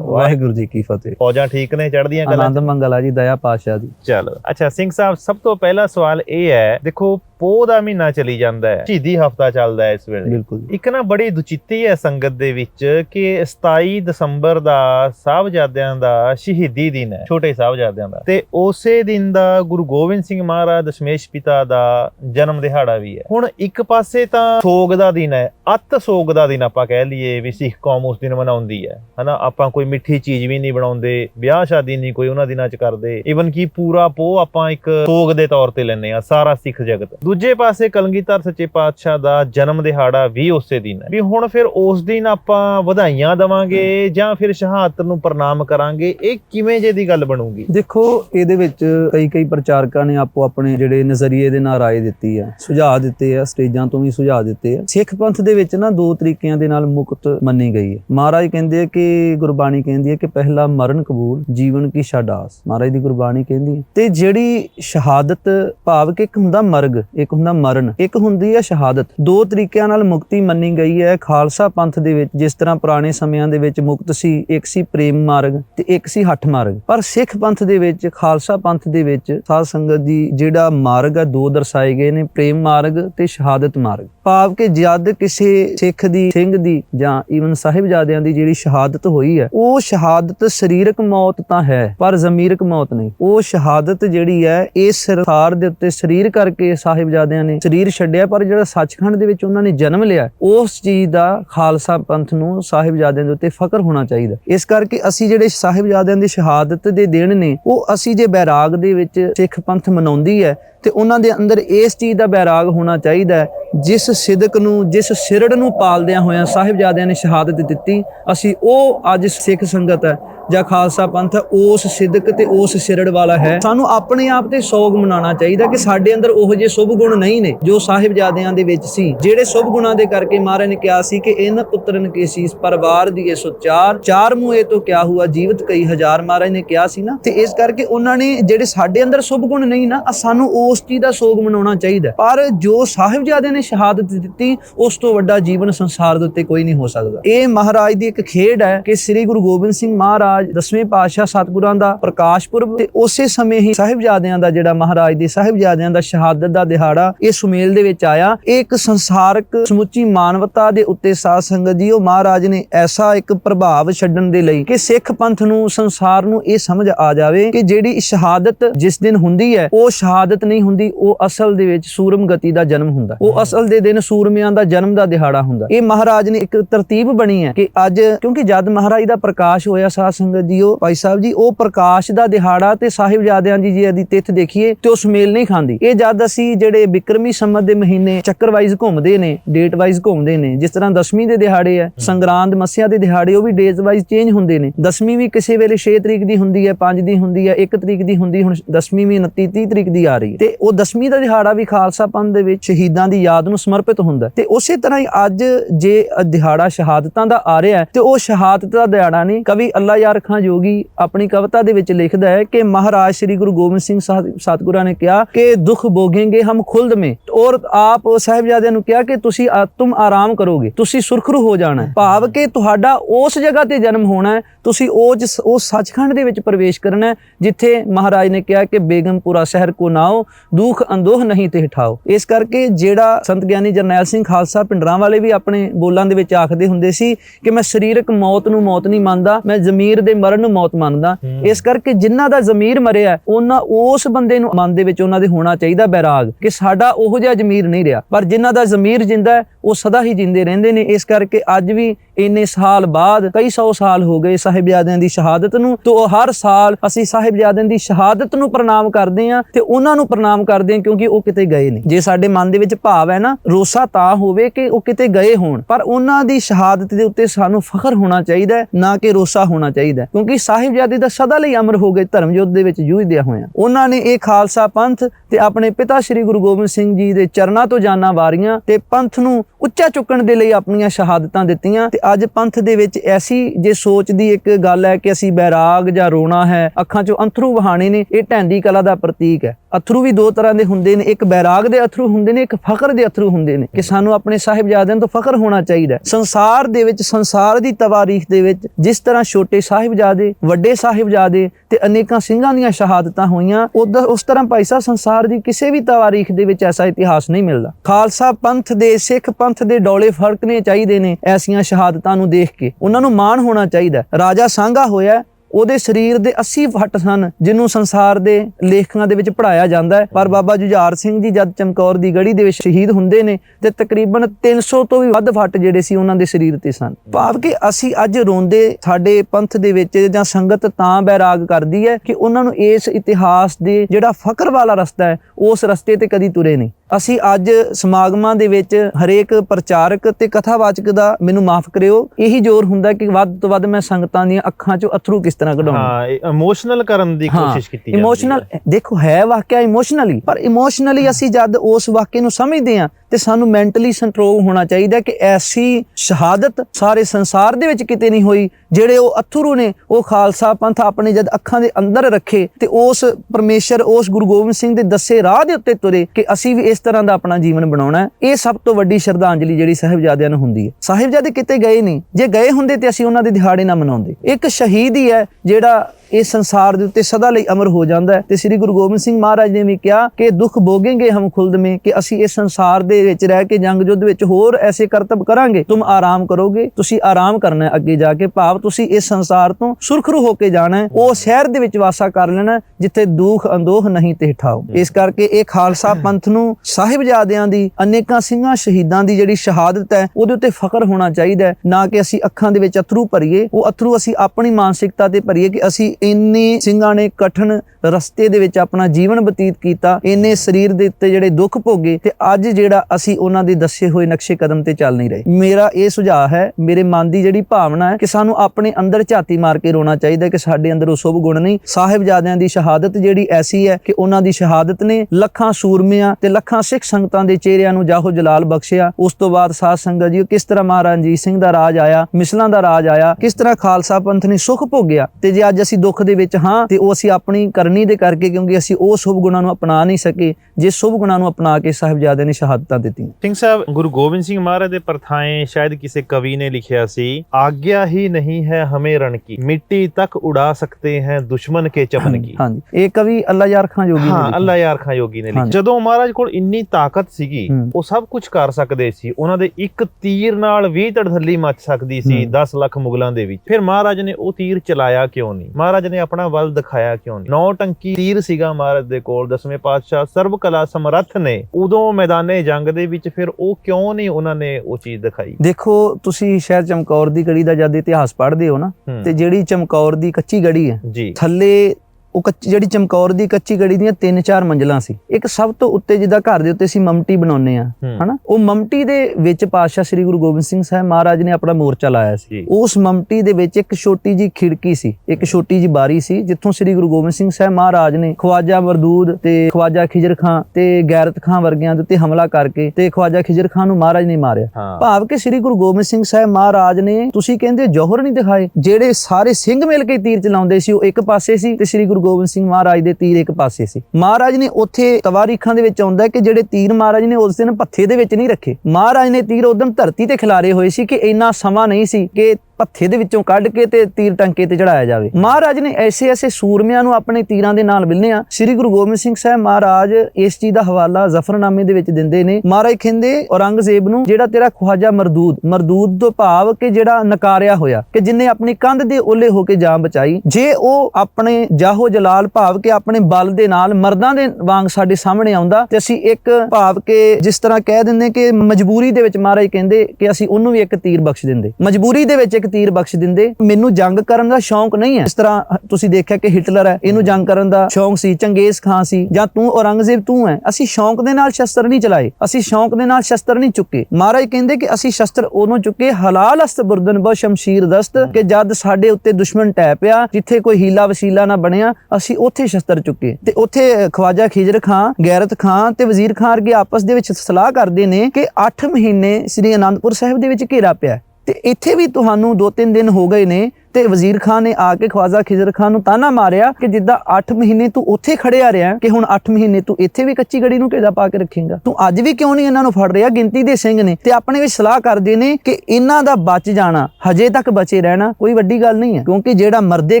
ਵਾਹਿਗੁਰੂ ਜੀ ਕੀ ਫਤਿਹ। ਫੌਜਾਂ ਠੀਕ ਨੇ ਚੜ੍ਹਦੀਆਂ ਗੱਲਾਂ। ਆਨੰਦ ਮੰਗਲਾ ਜੀ ਦਇਆ ਪਾਸ਼ਾ ਦੀ ਚਲੋ। ਅੱਛਾ ਸਿੰਘ ਸਾਹਿਬ ਸਭ ਤੋਂ ਪਹਿਲਾ ਸਵਾਲ ਇਹ ਹੈ ਦੇਖੋ ਪੋਹ ਦਾ ਮਹੀਨਾ ਚਲੀ ਜਾਂਦਾ ਹੈ ਸ਼ਹੀਦੀ ਹਫਤਾ ਚੱਲਦਾ ਹੈ ਇਸ ਵੇਲੇ। ਬਿਲਕੁਲ ਇੱਕ ਨਾ ਬੜੀ ਦੁਚਿੱਤੀ ਹੈ ਸੰਗਤ ਦੇ ਵਿੱਚ ਕਿ 27 ਦਸੰਬਰ ਦਾ ਸਾਹਿਬਜ਼ਾਦਿਆਂ ਦਾ ਸ਼ਹੀਦੀ ਦਿਨ ਹੈ ਛੋਟੇ ਸਾਹਿਬਜ਼ਾਦਿਆਂ ਦਾ। ਤੇ ਉਸੇ ਦਿਨ ਦਾ ਗੁਰੂ ਗੋਬਿੰਦ ਸਿੰਘ ਮਹਾਰਾਜ ਦਸ਼ਮੇਸ਼ ਪਿਤਾ ਦਾ ਜਨਮ ਦਿਹਾੜਾ ਵੀ ਹੈ। ਹੁਣ ਇੱਕ ਪਾਸੇ ਤਾਂ ਸੋਗ ਦਾ ਦਿਨ ਹੈ ਅਤ ਸੋਗ ਦਾ ਦਿਨ ਆਪਾਂ ਕਹਿ ਲਈਏ ਵੀ ਸਿੱਖ ਕੌਮ ਉਸ ਦਿਨ ਮਨਾਉਂਦੀ ਹੈ। ਹਨਾ ਆਪਾਂ ਕੋਈ ਮਿੱਠੀ ਚੀਜ਼ ਵੀ ਨਹੀਂ ਬਣਾਉਂਦੇ ਵਿਆਹ ਸ਼ਾਦੀ ਨਹੀਂ ਕੋਈ ਉਹਨਾਂ ਦਿਨਾਂ 'ਚ ਕਰਦੇ। ਇਵਨ ਕਿ ਪੂਰਾ ਪੋ ਆਪਾਂ ਇੱਕ ਸੋਗ ਦੇ ਤੌਰ ਤੇ ਲੈਂਦੇ ਆ ਸਾਰਾ ਸਿੱਖ ਜਗਤ। ਦੂਜੇ ਪਾਸੇ ਕਲਗੀਧਰ ਸੱਚੇ ਪਾਤਸ਼ਾਹ ਦਾ ਜਨਮ ਦਿਹਾੜਾ ਵੀ ਉਸੇ ਦਿਨ ਹੈ। ਵੀ ਹੁਣ ਫਿਰ ਉਸ ਦਿਨ ਆਪਾਂ ਵਧਾਈਆਂ ਦਵਾਂਗੇ ਜਾਂ ਫਿਰ ਸ਼ਹਾਦਤ ਨੂੰ ਪ੍ਰਣਾਮ ਕਰਾਂਗੇ ਇਹ ਕਿਵੇਂ ਜੇ ਦੀ ਗੱਲ ਬਣੂਗੀ? ਦੇਖੋ ਇਹਦੇ ਵਿੱਚ ਕਈ ਕਈ ਪ੍ਰਚਾਰਕਾਂ ਨੇ ਆਪੋ ਆਪਣੇ ਜਿਹੜੇ ਨਜ਼ਰੀਏ ਦੇ ਨਾਲ ਰਾਏ ਦਿੱਤੀ ਹੈ ਸੁਝਾਅ ਦਿੱਤੇ ਆ ਸਟੇਜਾਂ ਤੋਂ ਵੀ ਸੁਝਾਅ ਦਿੱਤੇ ਆ ਸਿੱਖ ਪੰਥ ਦੇ ਵਿੱਚ ਨਾ ਦੋ ਤਰੀਕਿਆਂ ਦੇ ਨਾਲ ਮੁਕਤ ਮੰਨੀ ਗਈ ਹੈ। ਮਹਾਰਾਜ ਕਹਿੰਦੇ ਆ ਕਿ ਗੁਰਬਾਣੀ ਕਹਿੰਦੀ ਹੈ ਕਿ ਪਹਿਲਾ ਮਰਨ ਕਬੂਲ ਜੀਵਨ ਕੀ ਛਾਡਾਸ ਮਹਾਰਾਜ ਦੀ ਗੁਰਬਾਣੀ ਕਹਿੰਦੀ ਹੈ। ਤੇ ਜਿਹੜੀ ਸ਼ਹਾਦਤ ਭਾਵ ਕਿ ਇੱਕ ਹੁੰਦਾ ਮਰਗ ਇੱਕ ਹੁੰਦਾ ਮਰਨ, ਇੱਕ ਹੁੰਦੀ ਹੈ ਸ਼ਹਾਦਤ। ਦੋ ਤਰੀਕਿਆਂ ਨਾਲ ਮੁਕਤੀ ਮੰਨੀ ਗਈ ਹੈ। ਖਾਲਸਾ ਪੰਥ ਦੇ ਵਿੱਚ ਜਿਸ ਤਰ੍ਹਾਂ ਪੁਰਾਣੇ ਸਮਿਆਂ ਦੇ ਵਿੱਚ ਮੁਕਤ ਸੀ, ਇੱਕ ਸੀ ਪ੍ਰੇਮ ਮਾਰਗ ਤੇ ਇੱਕ ਸੀ ਹੱਠ ਮਾਰਗ। ਪਰ ਸਿੱਖ ਪੰਥ ਦੇ ਵਿੱਚ, ਖਾਲਸਾ ਪੰਥ ਦੇ ਵਿੱਚ ਸਾਧ ਸੰਗਤ ਦੀ ਜਿਹੜਾ ਮਾਰਗ ਹੈ ਦੋ ਦਰਸਾਏ ਗਏ ਨੇ, ਪ੍ਰੇਮ ਮਾਰਗ ਤੇ ਸ਼ਹਾਦਤ ਮਾਰਗ। ਭਾਵ ਕਿ ਜਦ ਕਿਸੇ ਸਿੱਖ ਦੀ, ਸਿੰਘ ਦੀ ਜਾਂ ਈਵਨ ਸਾਹਿਬਜ਼ਾਦਿਆਂ ਦੀ ਜਿਹੜੀ ਸ਼ਹਾਦਤ ਹੋਈ ਹੈ, ਉਹ ਸ਼ਹਾਦਤ ਸਰੀਰਕ ਮੌਤ ਤਾਂ ਹੈ, ਪਰ ਜ਼ਮੀਰਕ ਮੌਤ ਨਹੀਂ। ਉਹ ਸ਼ਹਾਦਤ ਜਿਹੜੀ ਹੈ ਇਸ ਸਰਕਾਰ ਦੇ ਉੱਤੇ ਸਰੀਰ ਕਰਕੇ ਸਾਹਿਬ ਸਾਹਿਬਜ਼ਾਦਿਆਂ ਨੇ ਸਰੀਰ ਛੱਡਿਆ, ਪਰ ਜਿਹੜਾ ਸੱਚਖੰਡ ਦੇ ਵਿੱਚ ਉਹਨਾਂ ਨੇ ਜਨਮ ਲਿਆ, ਉਸ ਚੀਜ਼ ਦਾ ਖਾਲਸਾ ਪੰਥ ਨੂੰ ਸਾਹਿਬਜ਼ਾਦਿਆਂ ਦੇ ਉੱਤੇ ਫਖਰ ਹੋਣਾ ਚਾਹੀਦਾ। ਇਸ ਕਰਕੇ ਅਸੀਂ ਜਿਹੜੇ ਸਾਹਿਬਜ਼ਾਦਿਆਂ ਦੀ ਸ਼ਹਾਦਤ ਦੇ ਦਿਨ ਨੇ, ਉਹ ਅਸੀਂ ਜੇ ਬੈਰਾਗ ਦੇ ਵਿੱਚ ਸਿੱਖ ਪੰਥ ਮਨਾਉਂਦੀ ਹੈ, ਤੇ ਉਹਨਾਂ ਦੇ ਅੰਦਰ ਇਸ ਚੀਜ਼ ਦਾ ਬੈਰਾਗ ਹੋਣਾ ਚਾਹੀਦਾ ਹੈ, ਜਿਸ ਸਿਦਕ ਨੂੰ, ਜਿਸ ਸਿਰੜ ਨੂੰ ਪਾਲਦਿਆਂ ਹੋਇਆਂ ਸਾਹਿਬਜ਼ਾਦਿਆਂ ਨੇ ਸ਼ਹਾਦਤ ਦਿੱਤੀ, ਅਸੀਂ ਉਹ ਅੱਜ ਸਿੱਖ ਸੰਗਤ ਹੈ ਜਾਂ ਖਾਲਸਾ ਪੰਥ ਉਸ ਸਿਦਕ ਤੇ ਉਸ ਸਿਰੜ ਵਾਲਾ ਹੈ। ਸਾਨੂੰ ਆਪਣੇ ਆਪ ਤੇ ਸੋਗ ਮਨਾਉਣਾ ਚਾਹੀਦਾ ਕਿ ਸਾਡੇ ਅੰਦਰ ਉਹੋ ਜਿਹੇ ਸ਼ੁਭ ਗੁਣ ਨਹੀਂ ਨੇ ਜੋ ਸਾਹਿਬਜ਼ਾਦਿਆਂ ਦੇ ਵਿੱਚ ਸੀ। ਜਿਹੜੇ ਸ਼ੁਭ ਗੁਣਾਂ ਦੇ ਕਰਕੇ ਮਹਾਰਾਜ ਨੇ ਕਿਹਾ ਸੀ ਕਿ ਇਨ ਪੁੱਤਰਨ ਕੇ ਸੀਸ ਪਰਿਵਾਰ ਦੀ ਇਹ ਚਾਰ ਚਾਰ ਮੂਏ ਤੋਂ ਕਿਆ ਹੁਆ? ਜੀਵਤ ਕਈ ਹਜ਼ਾਰ ਮਹਾਰਾਜ ਨੇ ਕਿਹਾ ਸੀ ਨਾ। ਤੇ ਇਸ ਕਰਕੇ ਉਹਨਾਂ ਨੇ ਜਿਹੜੇ ਸਾਡੇ ਅੰਦਰ ਸ਼ੁਭ ਗੁਣ ਨਹੀਂ ਨਾ ਸਾਨੂੰ ਉਸ ਚੀਜ਼ ਦਾ ਸੋਗ ਮਨਾਉਣਾ ਚਾਹੀਦਾ। ਪਰ ਜੋ ਸਾਹਿਬਜ਼ਾਦਿਆਂ ਨੇ ਸ਼ਹਾਦਤ ਦਿੱਤੀ, ਉਸ ਤੋਂ ਵੱਡਾ ਜੀਵਨ ਸੰਸਾਰ ਦੇ ਉੱਤੇ ਕੋਈ ਨਹੀਂ ਹੋ ਸਕਦਾ। ਇਹ ਮਹਾਰਾਜ ਦੀ ਇੱਕ ਖੇਡ ਹੈ ਕਿ ਸ੍ਰੀ ਗੁਰੂ ਗੋਬਿੰਦ ਸਿੰਘ ਮਹਾਰਾਜ ਮਹਾਰਾਜ, ਦਸਵੇਂ ਪਾਤਸ਼ਾਹ ਸਤਿਗੁਰਾਂ ਦਾ ਪ੍ਰਕਾਸ਼ ਪੁਰਬ ਤੇ ਉਸੇ ਸਮੇਂ ਹੀ ਸਾਹਿਬਜ਼ਾਦਿਆਂ ਦਾ ਜਿਹੜਾ ਮਹਾਰਾਜ ਦੇ ਸਾਹਿਬਜ਼ਾਦਿਆਂ ਦਾ ਸ਼ਹਾਦਤ ਦਾ ਦਿਹਾੜਾ ਇਹ ਸੁਮੇਲ ਦੇ ਵਿੱਚ ਆਇਆ। ਇਹ ਇੱਕ ਸੰਸਾਰਕ ਸਮੁੱਚੀ ਮਾਨਵਤਾ ਦੇ ਉੱਤੇ ਸਾਧ ਸੰਗਤ ਜੀ, ਉਹ ਮਹਾਰਾਜ ਨੇ ਐਸਾ ਇੱਕ ਪ੍ਰਭਾਵ ਛੱਡਣ ਦੇ ਲਈ ਕਿ ਸਿੱਖ ਪੰਥ ਨੂੰ, ਸੰਸਾਰ ਨੂੰ ਇਹ ਸਮਝ ਆ ਜਾਵੇ ਕਿ ਜਿਹੜੀ ਸ਼ਹਾਦਤ ਜਿਸ ਦਿਨ ਹੁੰਦੀ ਹੈ, ਉਹ ਸ਼ਹਾਦਤ ਨਹੀਂ ਹੁੰਦੀ, ਉਹ ਅਸਲ ਦੇ ਵਿੱਚ ਸੂਰਮ ਗਤੀ ਦਾ ਜਨਮ ਹੁੰਦਾ। ਉਹ ਅਸਲ ਦੇ ਦਿਨ ਸੂਰਮਿਆਂ ਦਾ ਜਨਮ ਦਾ ਦਿਹਾੜਾ ਹੁੰਦਾ। ਇਹ ਮਹਾਰਾਜ ਨੇ ਇੱਕ ਤਰਤੀਬ ਬਣੀ ਹੈ ਕਿ ਅੱਜ, ਕਿਉਂਕਿ ਜਦ ਮਹਾਰਾਜ ਦਾ ਪ੍ਰਕਾਸ਼ ਹੋਇਆ ਸਾਧ ਸੰਗਤ ਜੀਓ ਭਾਈ ਸਾਹਿਬ ਜੀ ਉਹ ਪ੍ਰਕਾਸ਼ ਦਾ ਦਿਹਾੜਾ ਤੇ ਸਾਹਿਬਜ਼ਾਦਿਆਂ ਦੀ ਜੀ ਦੀ ਤਿੱਥ ਦੇਖੀਏ ਤੇ ਉਸ ਮੇਲ ਨਹੀਂ ਖਾਂਦੀ। ਇਹ ਜਦ ਅਸੀਂ ਜਿਹੜੇ ਬਿਕਰਮੀ ਸੰਮਤ ਦੇ ਮਹੀਨੇ ਚੱਕਰ ਵਾਈਜ਼ ਘੁੰਮਦੇ ਨੇ ਡੇਟ ਵਾਈਜ਼ ਘੁੰਮਦੇ ਨੇ ਜਿਸ ਤਰ੍ਹਾਂ ਦਸਵੀਂ ਦੇ ਦਿਹਾੜੇ ਹੈ ਸੰਗਰਾਂਦ ਮੱਸਿਆ ਦੇ ਦਿਹਾੜੇ ਉਹ ਵੀ ਡੇਟ ਵਾਈਜ਼ ਚੇਂਜ ਹੁੰਦੇ ਨੇ। ਦਸਵੀਂ ਵੀ ਕਿਸੇ ਵੇਲੇ 6 ਤਰੀਕ ਦੀ ਹੁੰਦੀ ਹੈ 5 ਦੀ ਹੁੰਦੀ ਹੈ 1 ਤਰੀਕ ਦੀ ਹੁੰਦੀ ਹੁਣ ਦਸਵੀਂ ਵੀ 29 30 ਤਰੀਕ ਦੀ ਆ ਰਹੀ ਹੈ। ਤੇ ਉਹ ਦਸਵੀਂ ਦਾ ਦਿਹਾੜਾ ਵੀ ਖਾਲਸਾ ਪੰਥ ਦੇ ਵਿੱਚ ਸ਼ਹੀਦਾਂ ਦੀ ਯਾਦ ਨੂੰ ਸਮਰਪਿਤ ਹੁੰਦਾ। ਤੇ ਉਸੇ ਤਰ੍ਹਾਂ ਹੀ ਅੱਜ ਜੇ ਦਿਹਾੜਾ ਸ਼ਹਾਦਤਾਂ ਦਾ ਆ ਰਿਹਾ ਹੈ ਤੇ ਉਹ ਸ਼ਹਾਦਤ ਦਾ ਦਿਹਾੜਾ ਨਹੀਂ ਕਵੀ ਅੱਲਾ ਯਾਰ ਖਾਂ ਜੋਗੀ ਆਪਣੀ ਕਵਿਤਾ ਦੇ ਵਿੱਚ ਲਿਖਦਾ ਹੈ ਕਿ ਮਹਾਰਾਜ ਸ੍ਰੀ ਗੁਰੂ ਗੋਬਿੰਦ ਸਿੰਘ ਸਾਹਿਬ ਸਤਿਗੁਰਾਂ ਨੇ ਕਿਹਾ ਕਿ ਦੁੱਖ ਭੋਗेंगे ਹਮ ਖੁਲਦ ਮੇ। ਔਰ ਆਪ ਸਾਹਿਬਜ਼ਾਦਿਆਂ ਨੂੰ ਕਿਹਾ ਕਿ ਤੁਸੀਂ ਆ- ਤੁਮ ਆਰਾਮ ਕਰੋਗੇ, ਤੁਸੀਂ ਸੁਰਖਰੂ ਹੋ ਜਾਣਾ ਭਾਵ ਕਿ ਤੁਹਾਡਾ ਉਸ ਜਗ੍ਹਾ ਤੇ ਜਨਮ ਹੋਣਾ ਹੈ ਤੁਸੀਂ ਉਹ ਜਿਸ- ਉਹ ਸੱਚਖੰਡ ਦੇ ਵਿੱਚ ਪ੍ਰਵੇਸ਼ ਕਰਨਾ ਜਿੱਥੇ ਮਹਾਰਾਜ ਨੇ ਕਿਹਾ ਕਿ ਬੇਗਮਪੁਰਾ ਸ਼ਹਿਰ ਕੋ ਨਾਓ ਦੁੱਖ ਅੰਦੋਹ ਨਹੀਂ ਤੇ ਠਾਓ ਇਸ ਕਰਕੇ ਜਿਹੜਾ ਸੰਤ ਗਿਆਨੀ ਜਰਨੈਲ ਸਿੰਘ ਖਾਲਸਾ ਪਿੰਡਰਾਂ ਵਾਲੇ ਵੀ ਆਪਣੇ ਬੋਲਾਂ ਦੇ ਵਿੱਚ ਆਖਦੇ ਹੁੰਦੇ ਸੀ ਕਿ ਮੈਂ ਸਰੀਰਕ ਮੌਤ ਨੂੰ ਮੌਤ ਨਹੀਂ ਮੰਨਦਾ ਮੈਂ ਜ਼ਮੀਰ ਦੇ ਮਰਨ ਨੂੰ ਮੌਤ ਮੰਨਦਾ। ਇਸ ਕਰਕੇ ਜਿਨ੍ਹਾਂ ਦਾ ਜ਼ਮੀਰ ਮਰਿਆ ਉਹਨਾਂ ਉਸ ਬੰਦੇ ਨੂੰ ਮਨ ਦੇ ਵਿੱਚ ਉਹਨਾਂ ਦੇ ਹੋਣਾ ਚਾਹੀਦਾ ਬੈਰਾਗ ਕਿ ਸਾਡਾ ਉਹੋ ਜਿਹਾ ਜ਼ਮੀਰ ਨਹੀਂ ਰਿਹਾ। ਪਰ ਜਿਨ੍ਹਾਂ ਦਾ ਜ਼ਮੀਰ ਜਿੰਦਾ ਹੈ, ਉਹ ਸਦਾ ਹੀ ਜਿੰਦੇ ਰਹਿੰਦੇ ਨੇ। ਇਸ ਕਰਕੇ ਅੱਜ ਵੀ ਇੰਨੇ ਸਾਲ ਬਾਅਦ ਕਈ ਸੌ ਸਾਲ ਹੋ ਗਏ ਸਾਹਿਬਜ਼ਾਦਿਆਂ ਦੀ ਸ਼ਹਾਦਤ ਨੂੰ, ਤੇ ਉਹ ਹਰ ਸਾਲ ਅਸੀਂ ਸਾਹਿਬਜ਼ਾਦਿਆਂ ਦੀ ਸ਼ਹਾਦਤ ਨੂੰ ਪ੍ਰਣਾਮ ਕਰਦੇ ਹਾਂ ਤੇ ਉਹਨਾਂ ਨੂੰ ਪ੍ਰਣਾਮ ਕਰਦੇ ਹਾਂ ਕਿਉਂਕਿ ਉਹ ਕਿਤੇ ਗਏ ਨਹੀਂ। ਜੇ ਸਾਡੇ ਮਨ ਦੇ ਵਿੱਚ ਭਾਵ ਹੈ ਨਾ, ਰੋਸਾ ਤਾਂ ਹੋਵੇ ਕਿ ਉਹ ਕਿਤੇ ਗਏ ਹੋਣ, ਪਰ ਉਹਨਾਂ ਦੀ ਸ਼ਹਾਦਤ ਦੇ ਉੱਤੇ ਸਾਨੂੰ ਫਖਰ ਹੋਣਾ ਚਾਹੀਦਾ ਨਾ ਕਿ ਰੋਸਾ ਹੋਣਾ ਚਾਹੀਦਾ ਕਿਉਂਕਿ ਸਾਹਿਬਜ਼ਾਦੇ ਦਾ ਸਦਾ ਲਈ ਅਮਰ ਹੋ ਗਏ ਧਰਮ ਯੁੱਧ ਦੇ ਵਿੱਚ ਜੂਝਦਿਆਂ ਹੋਇਆਂ ਉਹਨਾਂ ਨੇ ਇਹ ਖਾਲਸਾ ਪੰਥ ਤੇ ਆਪਣੇ ਪਿਤਾ ਸ੍ਰੀ ਗੁਰੂ ਗੋਬਿੰਦ ਸਿੰਘ ਜੀ ਦੇ ਚਰਨਾਂ ਤੋਂ ਜਾਨਾਂ ਵਾਰੀਆਂ ਤੇ ਪੰਥ ਨੂੰ ਉੱਚਾ ਚੁੱਕਣ ਦੇ ਲਈ ਆਪਣੀਆਂ ਸ਼ਹਾਦਤਾਂ ਦਿੱਤੀਆਂ ਤੇ ਅੱਜ ਪੰਥ ਦੇ ਵਿੱਚ ਐਸੀ ਜੇ ਸੋਚ ਦੀ ਇੱਕ ਗੱਲ ਹੈ ਕਿ ਅਸੀਂ ਬੈਰਾਗ ਜਾਂ ਰੋਣਾ ਹੈ, ਅੱਖਾਂ 'ਚੋਂ ਅੰਥਰੂ ਵਹਾਣੇ ਨੇ, ਇਹ ਢੈਂਦੀ ਕਲਾ ਦਾ ਪ੍ਰਤੀਕ ਹੈ। ਅਥਰੂ ਵੀ ਦੋ ਤਰ੍ਹਾਂ ਦੇ ਹੁੰਦੇ ਨੇ, ਇੱਕ ਬੈਰਾਗ ਦੇ ਅਥਰੂ ਹੁੰਦੇ ਨੇ, ਇੱਕ ਫਖਰ ਦੇ ਅਥਰੂ ਹੁੰਦੇ ਨੇ ਕਿ ਸਾਨੂੰ ਆਪਣੇ ਸਾਹਿਬਜ਼ਾਦਿਆਂ ਤੋਂ ਫਖਰ ਹੋਣਾ ਚਾਹੀਦਾ ਸੰਸਾਰ ਦੇ ਵਿੱਚ, ਸੰਸਾਰ ਦੀ ਤਵਾਰੀਖ ਦੇ ਵਿੱਚ ਜਿਸ ਤਰ੍ਹਾਂ ਛੋਟੇ ਸਾਹਿਬਜ਼ਾਦੇ, ਵੱਡੇ ਸਾਹਿਬਜ਼ਾਦੇ ਤੇ ਅਨੇਕਾਂ ਸਿੰਘਾਂ ਦੀਆਂ ਸ਼ਹਾਦਤਾਂ ਹੋਈਆਂ ਉਦਾਂ ਉਸ ਤਰ੍ਹਾਂ ਭਾਈ ਸਾਹਿਬ ਸੰਸਾਰ ਦੀ ਕਿਸੇ ਵੀ ਤਵਾਰੀਖ ਦੇ ਵਿੱਚ ਐਸਾ ਇਤਿਹਾਸ ਨਹੀਂ ਮਿਲਦਾ। ਖਾਲਸਾ ਪੰਥ ਦੇ, ਸਿੱਖ ਪੰਥ ਦੇ ਡੋਲੇ ਫੜਕਣੇ ਚਾਹੀਦੇ ਨੇ ਐਸੀਆਂ ਸ਼ਹਾਦਤਾਂ ਨੂੰ ਦੇਖ ਕੇ ਉਹਨਾਂ ਨੂੰ ਮਾਣ ਹੋਣਾ ਚਾਹੀਦਾ ਰਾਜਾ ਸਾਂਗਾ ਹੋਇਆ ਉਹਦੇ ਸਰੀਰ ਦੇ 80 ਫੱਟ ਸਨ, ਜਿਹਨੂੰ ਸੰਸਾਰ ਦੇ ਲੇਖਕਾਂ ਦੇ ਵਿੱਚ ਪੜਾਇਆ ਜਾਂਦਾ ਹੈ। ਪਰ ਬਾਬਾ ਜੁਝਾਰ ਸਿੰਘ ਜੀ ਜਦ ਚਮਕੌਰ ਦੀ ਗੜੀ ਦੇ ਵਿੱਚ ਸ਼ਹੀਦ ਹੁੰਦੇ ਨੇ ਤੇ ਤਕਰੀਬਨ 300 ਤੋਂ ਵੀ ਵੱਧ ਫੱਟ ਜਿਹੜੇ ਸੀ ਉਹਨਾਂ ਦੇ ਸਰੀਰ ਤੇ ਸਨ। ਭਾਵ ਕਿ ਅਸੀਂ ਅੱਜ ਰੋਂਦੇ ਸਾਡੇ ਪੰਥ ਦੇ ਵਿੱਚ ਜਾਂ ਸੰਗਤ ਤਾਂ ਬੈਰਾਗ ਕਰਦੀ ਹੈ ਕਿ ਉਹਨਾਂ ਨੂੰ ਇਸ ਇਤਿਹਾਸ ਦੇ ਜਿਹੜਾ ਫਕਰ ਵਾਲਾ ਰਸਤਾ ਹੈ, ਉਸ ਰਸਤੇ ਤੇ ਕਦੀ ਤੁਰੇ ਨਹੀਂ। ਅਸੀਂ ਅੱਜ ਸਮਾਗਮਾਂ ਦੇ ਵਿੱਚ ਹਰੇਕ ਪ੍ਰਚਾਰਕ ਤੇ ਕਥਾਵਾਚਕ ਦਾ ਮੈਨੂੰ ਮਾਫ ਕਰਿਓ। ਇਹੀ ਜ਼ੋਰ ਹੁੰਦਾ ਕਿ ਵੱਧ ਤੋਂ ਵੱਧ ਮੈਂ ਸੰਗਤਾਂ ਦੀਆਂ ਅੱਖਾਂ 'ਚੋਂ ਅਥਰੂ ਕਿਸ ਤਰ੍ਹਾਂ ਕਢਾਉਣਾ ਹਾਂ ਇਮੋਸ਼ਨਲ ਕਰਨ ਦੀ ਕੋਸ਼ਿਸ਼ ਕੀਤੀ ਜਾਂਦੀ ਹੈ। ਇਮੋਸ਼ਨਲ ਦੇਖੋ ਹੈ ਵਾਕਿਆ ਇਮੋਸ਼ਨਲੀ ਪਰ ਇਮੋਸ਼ਨਲੀ ਅਸੀਂ ਜਦ ਉਸ ਵਾਕਿਆ ਨੂੰ ਸਮਝਦੇ ਹਾਂ ਤੇ ਸਾਨੂੰ ਮੈਂਟਲੀ ਕੰਟਰੋਲ ਹੋਣਾ ਚਾਹੀਦਾ ਕਿ ਐਸੀ ਸ਼ਹਾਦਤ ਸਾਰੇ ਸੰਸਾਰ ਦੇ ਵਿੱਚ ਕਿਤੇ ਨਹੀਂ ਹੋਈ ਜਿਹੜੇ ਉਹ ਅਥਰੂ ਨੇ ਉਹ ਖਾਲਸਾ ਪੰਥ ਆਪਣੇ ਜਦ ਅੱਖਾਂ ਦੇ ਅੰਦਰ ਰੱਖੇ ਤੇ ਉਸ ਪਰਮੇਸ਼ਰ ਉਸ ਗੁਰੂ ਗੋਬਿੰਦ ਸਿੰਘ ਦੇ ਦੱਸੇ ਰਾਹ ਦੇ ਉੱਤੇ ਤੁਰੇ ਕਿ ਅਸੀਂ ਵੀ ਇਸ ਤਰ੍ਹਾਂ ਦਾ ਆਪਣਾ ਜੀਵਨ ਬਣਾਉਣਾ ਇਹ ਸਭ ਤੋਂ ਵੱਡੀ ਸ਼ਰਧਾਂਜਲੀ ਜਿਹੜੀ ਸਾਹਿਬਜ਼ਾਦਿਆਂ ਨੂੰ ਹੁੰਦੀ ਹੈ। ਸਾਹਿਬਜ਼ਾਦੇ ਕਿਤੇ ਗਏ ਨਹੀਂ। ਜੇ ਗਏ ਹੁੰਦੇ ਤੇ ਅਸੀਂ ਉਹਨਾਂ ਦੇ ਦਿਹਾੜੇ ਨਾ ਮਨਾਉਂਦੇ। ਇੱਕ ਸ਼ਹੀਦ ਹੀ ਹੈ ਜਿਹੜਾ ਇਹ ਸੰਸਾਰ ਦੇ ਉੱਤੇ ਸਦਾ ਲਈ ਅਮਰ ਹੋ ਜਾਂਦਾ ਹੈ। ਤੇ ਸ੍ਰੀ ਗੁਰੂ ਗੋਬਿੰਦ ਸਿੰਘ ਮਹਾਰਾਜ ਨੇ ਵੀ ਕਿਹਾ ਕਿ ਦੁੱਖ ਭੋਗेंगे ਹਮ ਖੁਲਦ ਮੇ ਕਿ ਅਸੀਂ ਇਸ ਸੰਸਾਰ ਦੇ ਵਿੱਚ ਰਹਿ ਕੇ ਜੰਗ ਯੁੱਧ ਵਿੱਚ ਹੋਰ ਐਸੇ ਕਰਤਬ ਕਰਾਂਗੇ। ਤੁਮ ਆਰਾਮ ਕਰੋਗੇ, ਤੁਸੀਂ ਆਰਾਮ ਕਰਨਾ ਅੱਗੇ ਜਾ ਕੇ। ਭਾਵ ਤੁਸੀਂ ਇਸ ਸੰਸਾਰ ਤੋਂ ਸੁਰਖਰੂ ਹੋ ਕੇ ਜਾਣਾ ਹੈ। ਉਹ ਸ਼ਹਿਰ ਦੇ ਵਿੱਚ ਵਾਸਾ ਕਰ ਲੈਣਾ ਜਿੱਥੇ ਦੁੱਖ, ਅੰਦੋਹ ਨਹੀਂ ਤੇ ਠਾਓ। ਇਸ ਕਰਕੇ ਇਹ ਖਾਲਸਾ ਪੰਥ ਨੂੰ ਸਾਹਿਬਜ਼ਾਦਿਆਂ ਦੀ, ਅਨੇਕਾਂ ਸਿੰਘਾਂ ਸ਼ਹੀਦਾਂ ਦੀ ਜਿਹੜੀ ਸ਼ਹਾਦਤ ਹੈ, ਉਹਦੇ ਉੱਤੇ ਫਖਰ ਹੋਣਾ ਚਾਹੀਦਾ ਹੈ। ਨਾ ਕਿ ਅਸੀਂ ਅੱਖਾਂ ਦੇ ਵਿੱਚ ਅਥਰੂ ਭਰੀਏ, ਉਹ ਅਥਰੂ ਅਸੀਂ ਆਪਣੀ ਮਾਨਸਿਕਤਾ ਤੇ ਭਰੀਏ ਕਿ ਅਸੀਂ ਇੰਨੇ ਸਿੰਘਾਂ ਨੇ ਕਠਨ ਰਸਤੇ ਦੇ ਵਿੱਚ ਆਪਣਾ ਜੀਵਨ ਬਤੀਤ ਕੀਤਾ, ਇੰਨੇ ਸਰੀਰ ਦੇ ਉੱਤੇ ਜਿਹੜੇ ਦੁੱਖ ਭੋਗੇ ਤੇ ਅੱਜ ਜਿਹੜਾ ਅਸੀਂ ਉਹਨਾਂ ਦੇ ਦੱਸੇ ਹੋਏ ਨਕਸ਼ੇ ਕਦਮ ਤੇ ਚੱਲ ਨਹੀਂ ਰਹੇ। ਮੇਰਾ ਇਹ ਸੁਝਾਅ ਹੈ, ਮੇਰੇ ਮਨ ਦੀ ਜਿਹੜੀ ਭਾਵਨਾ ਹੈ ਕਿ ਸਾਨੂੰ ਆਪਣੇ ਅੰਦਰ ਝਾਤੀ ਮਾਰ ਕੇ ਰੋਣਾ ਚਾਹੀਦਾ ਕਿ ਸਾਡੇ ਅੰਦਰ ਉਹ ਸ਼ੁਭ ਗੁਣ ਨਹੀਂ। ਸਾਹਿਬਜ਼ਾਦਿਆਂ ਦੀ ਸ਼ਹਾਦਤ ਜਿਹੜੀ ਐਸੀ ਹੈ ਕਿ ਉਹਨਾਂ ਦੀ ਸ਼ਹਾਦਤ ਨੇ ਲੱਖਾਂ ਸੂਰਮਿਆਂ ਤੇ ਲੱਖਾਂ ਸਿੱਖ ਸੰਗਤਾਂ ਦੇ ਚਿਹਰਿਆਂ ਨੂੰ ਜਾਹੋ ਜਲਾਲ ਬਖਸ਼ਿਆ। ਉਸ ਤੋਂ ਬਾਅਦ ਸਾਧ ਸੰਗਤ ਜੀ ਕਿਸ ਤਰ੍ਹਾਂ ਮਹਾਰਾਜ ਰਣਜੀਤ ਸਿੰਘ ਦਾ ਰਾਜ ਆਇਆ, ਮਿਸਲਾਂ ਦਾ ਰਾਜ ਆਇਆ, ਕਿਸ ਤਰ੍ਹਾਂ ਖਾਲਸਾ ਪੰਥ ਨੇ ਸੁਖ ਭੋਗਿਆ ਤੇ ਜੇ ਅੱਜ ਅਸੀਂ ਦੁੱਖ ਦੇ ਵਿੱਚ ਹਾਂ ਤੇ ਉਹ ਅਸੀਂ ਆਪਣੀ ਕਰਨੀ ਦੇ ਕਰਕੇ ਕਿਉਂਕਿ ਅਸੀਂ ਉਹ ਸ਼ੁਭ ਗੁਣਾਂ ਨੂੰ ਅਪਣਾ ਨਹੀਂ ਸਕੇ ਜੇ ਸ਼ੁਭ ਗੁਣਾਂ ਨੂੰ ਅਪਣਾ ਕੇ ਸਾਹਿਬਜ਼ਾਦਿਆਂ ਨੇ ਸ਼ਹਾਦਤਾਂ ਦਿੱਤੀਆਂ ਸਿੰਘ ਸਾਹਿਬ ਗੁਰੂ ਗੋਬਿੰਦ ਸਿੰਘ ਮਹਾਰਾਜ ਦੇ ਪ੍ਰਥਾएं ਸ਼ਾਇਦ ਕਿਸੇ ਕਵੀ ਨੇ ਲਿਖਿਆ ਸੀ ਆਗਿਆ ਹੀ ਨਹੀਂ ਹੈ ਹਮੇ ਰਣ ਕੀ ਮਿੱਟੀ ਤੱਕ ਉਡਾ ਸਕਤੇ ਹੈ ਦੁਸ਼ਮਨ ਕੇ ਚਮਨ ਕੀ ਹਾਂਜੀ ਇਹ ਕਵੀ ਅੱਲਾ ਯਾਰ ਖਾਂ ਜੋਗੀ ਨੇ ਹਾਂ। ਅੱਲਾ ਯਾਰ ਖਾਂ ਯੋਗੀ ਨੇ ਲਿਖਿਆ। ਜਦੋਂ ਮਹਾਰਾਜ ਕੋਲ ਇੰਨੀ ਤਾਕਤ ਸੀਗੀ। ਉਹ ਸਭ ਕੁਝ ਕਰ ਸਕਦੇ ਸੀ ਉਹਨਾਂ ਦੇ ਇੱਕ ਤੀਰ ਨਾਲ 20 ਧੜਥੱਲੀ ਮੱਚ ਸਕਦੀ ਸੀ ਹੂੰ। 10 ਲੱਖ ਮੁਗਲਾਂ ਦੇ ਵਿੱਚ ਫਿਰ ਮਹਾਰਾਜ ਨੇ ਉਹ ਤੀਰ ਚਲਾਇਆ ਕਿਉਂ ਨਹੀਂ ਮਹਾਰਾਜ ਨੇ ਆਪਣਾ ਬਲ ਦਿਖਾਇਆ ਕਿਉਂ ਨਹੀਂ? ਨੌ ਟੰਕੀ ਤੀਰ ਸੀਗਾ ਮਹਾਰਾਜ ਦੇ ਕੋਲ ਦਸਵੇਂ ਪਾਤਸ਼ਾਹ ਸਰਬ ਕਲਾ ਸਮਰੱਥ ਨੇ। ਉਦੋਂ ਮੈਦਾਨੇ ਜੰਗ ਦੇ ਵਿੱਚ ਫਿਰ ਉਹ ਕਿਉਂ ਨਹੀਂ ਉਹਨਾਂ ਨੇ ਉਹ ਚੀਜ਼ ਦਿਖਾਈ? ਦੇਖੋ ਤੁਸੀਂ ਸ਼ਾਇਦ ਚਮਕੌਰ ਦੀ ਗੜੀ ਦਾ ਜਦ ਇਤਿਹਾਸ ਪੜ੍ਹਦੇ ਹੋ ਨਾ। ਤੇ ਜਿਹੜੀ ਚਮਕੌਰ ਦੀ ਕੱਚੀ ਗੜੀ ਹੈ ਥੱਲੇ ਉਹ ਕੱਚੀ ਜਿਹੜੀ ਚਮਕੌਰ ਦੀ ਕੱਚੀ ਗੜੀ ਦੀਆਂ ਤਿੰਨ ਚਾਰ ਮੰਜ਼ਲਾਂ ਸੀ। ਇੱਕ ਸਭ ਤੋਂ ਉੱਤੇ ਜਿੱਦਾਂ ਘਰ ਦੇ ਉੱਤੇ ਅਸੀਂ ਮਮਟੀ ਬਣਾਉਂਦੇ ਆ। ਹਨਾ? ਉਹ ਮਮਟੀ ਦੇ ਵਿੱਚ ਪਾਤਸ਼ਾਹ ਸ੍ਰੀ ਗੁਰੂ ਗੋਬਿੰਦ ਸਿੰਘ ਸਾਹਿਬ ਮਹਾਰਾਜ ਨੇ ਆਪਣਾ ਮੋਰਚਾ ਲਾਇਆ ਸੀ। ਉਸ ਮਮਟੀ ਦੇ ਵਿੱਚ ਇੱਕ ਛੋਟੀ ਜੀ ਖਿੜਕੀ ਸੀ ਇੱਕ ਛੋਟੀ ਜੀ ਬਾਰੀ ਸੀ ਜਿੱਥੋਂ ਸ੍ਰੀ ਗੁਰੂ ਗੋਬਿੰਦ ਸਿੰਘ ਸਾਹਿਬ ਮਹਾਰਾਜ ਨੇ ਖਵਾਜਾ ਮਰਦੂਦ ਤੇ ਖਵਾਜਾ ਖਿਜਰ ਖਾਂ ਤੇ ਗੈਰਤ ਖਾਂ ਵਰਗਿਆਂ ਦੇ ਉੱਤੇ ਹਮਲਾ ਕਰਕੇ ਤੇ ਖਵਾਜਾ ਖਿਜਰ ਖਾਂ ਨੂੰ ਮਹਾਰਾਜ ਨੇ ਮਾਰਿਆ। ਭਾਵ ਕਿ ਸ੍ਰੀ ਗੁਰੂ ਗੋਬਿੰਦ ਸਿੰਘ ਸਾਹਿਬ ਮਹਾਰਾਜ ਨੇ ਤੁਸੀਂ ਕਹਿੰਦੇ ਜੋਹਰ ਨਹੀਂ ਦਿਖਾਏ ਜਿਹੜੇ ਸਾਰੇ ਸਿੰਘ ਮਿਲ ਕੇ ਤੀਰ ਚਲਾਉਂਦੇ ਸੀ ਉਹ ਇੱਕ ਪਾਸੇ ਸੀ ਤੇ ਸ੍ਰੀ ਗੁਰੂ ਗੋਬਿੰਦ ਸਿੰਘ ਮਹਾਰਾਜ ਦੇ ਤੀਰ ਇੱਕ ਪਾਸੇ ਸੀ। ਮਹਾਰਾਜ ਨੇ ਉੱਥੇ ਤਵਾਰੀਖਾਂ ਦੇ ਵਿੱਚ ਆਉਂਦਾ ਕਿ ਜਿਹੜੇ ਤੀਰ ਮਹਾਰਾਜ ਨੇ ਉਸ ਦਿਨ ਪੱਥੇ ਦੇ ਵਿੱਚ ਨਹੀਂ ਰੱਖੇ। ਮਹਾਰਾਜ ਨੇ ਤੀਰ ਉਦੋਂ ਧਰਤੀ ਤੇ ਖਿਲਾਰੇ ਹੋਏ ਸੀ ਕਿ ਇੰਨਾ ਸਮਾਂ ਨਹੀਂ ਸੀ ਕਿ ਪੱਥੇ ਦੇ ਵਿੱਚੋਂ ਕੱਢ ਕੇ ਤੇ ਤੀਰ ਟੰਕੇ ਤੇ ਚੜਾਇਆ ਜਾਵੇ। ਮਹਾਰਾਜ ਨੇ ਐਸੇ ਐਸੇ ਸੂਰਮਿਆਂ ਨੂੰ ਆਪਣੇ ਤੀਰਾਂ ਦੇ ਨਾਲ ਬਿਲਨਿਆ ਸ੍ਰੀ ਗੁਰੂ ਗੋਬਿੰਦ ਸਿੰਘ ਸਾਹਿਬ ਮਹਾਰਾਜ ਇਸ ਚੀਜ਼ ਦਾ ਹਵਾਲਾ ਜ਼ਫਰਨਾਮੇ ਦੇ ਵਿੱਚ ਦਿੰਦੇ ਨੇ। ਮਹਾਰਾਜ ਕਹਿੰਦੇ, ਔਰੰਗਜ਼ੇਬ ਨੂੰ ਜਿਹੜਾ ਤੇਰਾ ਖਵਾਜਾ ਮਰਦੂਦ ਮਰਦੂਦ ਤੋਂ ਭਾਵ ਕਿ ਜਿਹੜਾ ਨਕਾਰਿਆ ਹੋਇਆ, ਕਿ ਜਿਨੇ ਆਪਣੀ ਕੰਧ ਦੇ ਓਲੇ ਹੋ ਕੇ ਜਾਨ ਬਚਾਈ, ਜੇ ਉਹ ਆਪਣੇ ਜਾਹੋ ਜਲਾਲ ਭਾਵ ਕਿ ਆਪਣੇ ਬਲ ਦੇ ਨਾਲ ਮਰਦਾਂ ਦੇ ਵਾਂਗ ਸਾਡੇ ਸਾਹਮਣੇ ਆਉਂਦਾ ਤੇ ਅਸੀਂ ਇੱਕ ਭਾਵ ਕਿ ਜਿਸ ਤਰ੍ਹਾਂ ਕਹਿ ਦਿੰਦੇ ਕਿ ਮਜਬੂਰੀ ਦੇ ਵਿੱਚ ਮਹਾਰਾਜ ਕਹਿੰਦੇ ਕਿ ਅਸੀਂ ਉਹਨੂੰ ਵੀ ਇੱਕ ਤੀਰ ਬਖਸ਼ ਦਿੰਦੇ। ਮਜਬੂਰੀ ਦੇ ਵਿੱਚ ਇੱਕ ਤੀਰ ਬਖਸ਼ ਦਿੰਦੇ, ਮੈਨੂੰ ਜੰਗ ਕਰਨ ਦਾ ਸ਼ੌਂਕ ਨਹੀਂ ਹੈ। ਇਸ ਤਰ੍ਹਾਂ ਤੁਸੀਂ ਦੇਖਿਆ ਕਿ ਹਿਟਲਰ ਹੈ, ਇਹਨੂੰ ਜੰਗ ਕਰਨ ਦਾ ਸ਼ੌਂਕ ਸੀ, ਚੰਗੇਜ਼ ਖਾਨ ਸੀ, ਜਾਂ ਤੂੰ ਔਰੰਗਜ਼ੇਬ ਤੂੰ ਹੈ, ਅਸੀਂ ਸ਼ੌਂਕ ਦੇ ਨਾਲ ਸ਼ਸਤਰ ਨਹੀਂ ਚਲਾਏ, ਅਸੀਂ ਸ਼ੌਂਕ ਦੇ ਨਾਲ ਸ਼ਸਤਰ ਨਹੀਂ ਚੁੱਕੇ। ਮਹਾਰਾਜ ਕਹਿੰਦੇ ਕਿ ਅਸੀਂ ਸ਼ਸਤਰ ਉਹਨੂੰ ਚੁੱਕੇ, ਹਲਾਲ ਅਸਤ ਬੁਰਦਨ ਬ ਸ਼ਮਸ਼ੀਰ ਦਸਤ, ਕਿ ਜਦ ਸਾਡੇ ਉੱਤੇ ਦੁਸ਼ਮਣ ਟੈ ਪਿਆ, ਜਿੱਥੇ ਕੋਈ ਹੀਲਾ ਵਸੀਲਾ ਨਾ ਬਣਿਆ ਅਸੀਂ ਉੱਥੇ ਸ਼ਸਤਰ ਚੁੱਕੇ। ਤੇ ਉੱਥੇ ਖਵਾਜਾ ਖਿਜਰ ਖਾਨ ਗੈਰਤ ਖਾਨ ਤੇ ਵਜ਼ੀਰ ਖਾਨ ਵਰਗੇ ਆਪਸ ਦੇ ਵਿੱਚ ਸਲਾਹ ਕਰਦੇ ਨੇ ਕਿ 8 ਮਹੀਨੇ ਸ੍ਰੀ ਅਨੰਦਪੁਰ ਸਾਹਿਬ ਦੇ ਵਿੱਚ ਘੇਰਾ ਪਿਆ। ਤੇ ਇੱਥੇ ਵੀ ਤੁਹਾਨੂੰ 2-3 ਦਿਨ ਹੋ ਗਏ ਨੇ ਤੇ ਵਜ਼ੀਰ ਖਾਨ ਨੇ ਆ ਕੇ ਖਵਾਜਾ ਖਿਜ਼ਰ ਖਾਨ ਨੂੰ ਤਾਨਾ ਮਾਰਿਆ ਕਿ ਜਿੱਦਾਂ 8 ਮਹੀਨੇ ਤੂੰ ਉੱਥੇ ਖੜਿਆ ਰਿਹਾ ਕਿ ਹੁਣ 8 ਮਹੀਨੇ ਤੂੰ ਇੱਥੇ ਵੀ ਕੱਚੀ ਗੜੀ ਨੂੰ ਘੇਰਾ ਪਾ ਕੇ ਰੱਖੇਂਗਾ। ਤੂੰ ਅੱਜ ਵੀ ਕਿਉਂ ਨਹੀਂ ਇਹਨਾਂ ਨੂੰ ਫੜ ਰਿਹਾ? ਗਿਣਤੀ ਦੇ ਸਿੰਘ ਨੇ ਤੇ ਆਪਣੇ ਵਿੱਚ ਸਲਾਹ ਕਰਦੇ ਨੇ ਕਿ ਇਹਨਾਂ ਦਾ ਬਚ ਜਾਣਾ, ਹਜੇ ਤੱਕ ਬਚੇ ਰਹਿਣਾ ਕੋਈ ਵੱਡੀ ਗੱਲ ਨਹੀਂ ਹੈ। ਕਿਉਂਕਿ ਜਿਹੜਾ ਮਰਦੇ